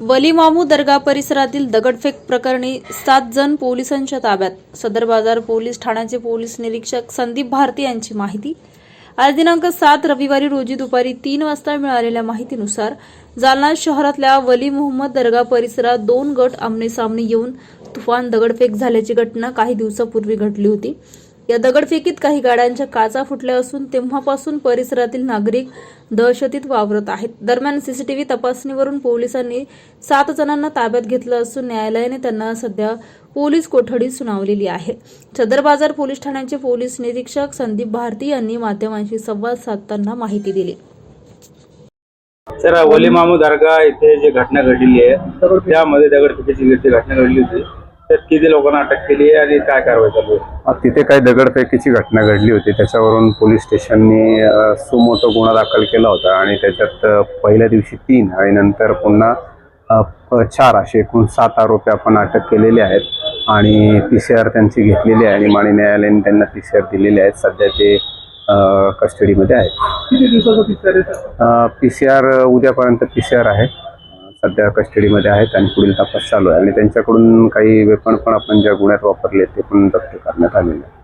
वलीमामू दर्गा परिसरातील दगडफेक प्रकरणी सात जण पोलिसांच्या ताब्यात. सदर बाजार पोलीस ठाण्याचे पोलीस निरीक्षक संदीप भारती यांची माहिती. आज दिनांक सात रविवारी रोजी दुपारी तीन वाजता मिळालेल्या माहितीनुसार जालना शहरातल्या वली मोहम्मद दर्गा परिसरात दोन गट आमनेसामने येऊन तुफान दगडफेक झाल्याची घटना काही दिवसापूर्वी घडली होती. या दगडफेकीत काही गाड्यांच्या काचा फुटल्या असून तेव्हापासून परिसरातील नागरिक दहशतीत वावरत आहेत. दरम्यान सीसीटीव्ही तपासणीवरून पोलिसांनी सात जणांना ताब्यात घेतलं असून न्यायालयाने त्यांना सध्या पोलीस कोठडी सुनावलेली आहे. सदर बाजार पोलीस ठाण्याचे पोलीस निरीक्षक संदीप भारती यांनी माध्यमांशी संवाद साधताना माहिती दिली. सर वली मामू दर्गा इथे जी घटना घडलेली आहे त्यामध्ये दगडफेकीची घटना घडली होती. तर किती लोकांना अटक केली आहे आणि काय कारवाई चालू आहे? तिथे काही दगडफेकीची घटना घडली होती. त्याच्यावरून पोलीस स्टेशननी अ, सुमोटो गुन्हा दाखल केला होता आणि त्याच्यात अ, पहिल्या दिवशी तीन आणि नंतर पुन्हा अ, प- चार असे एकूण सात आरोपी आपण अटक केलेले आहेत आणि पी सी आर त्यांची घेतलेली आहे आणि माने न्यायालयाने त्यांना पी सी आर दिलेले आहेत. सध्या ते अ, कस्टडीमध्ये आहेत. किती दिवसाचा पिक्चर आहे? पी सी आर उद्यापर्यंत पी सी आर आहे. सध्या कस्टडीमध्ये आहेत आणि पुढील तपास चालू आहे. आणि त्यांच्याकडून काही वेपन पण आपण ज्या गुन्ह्यात वापरले ते पण जप्त करण्यात आलेले आहे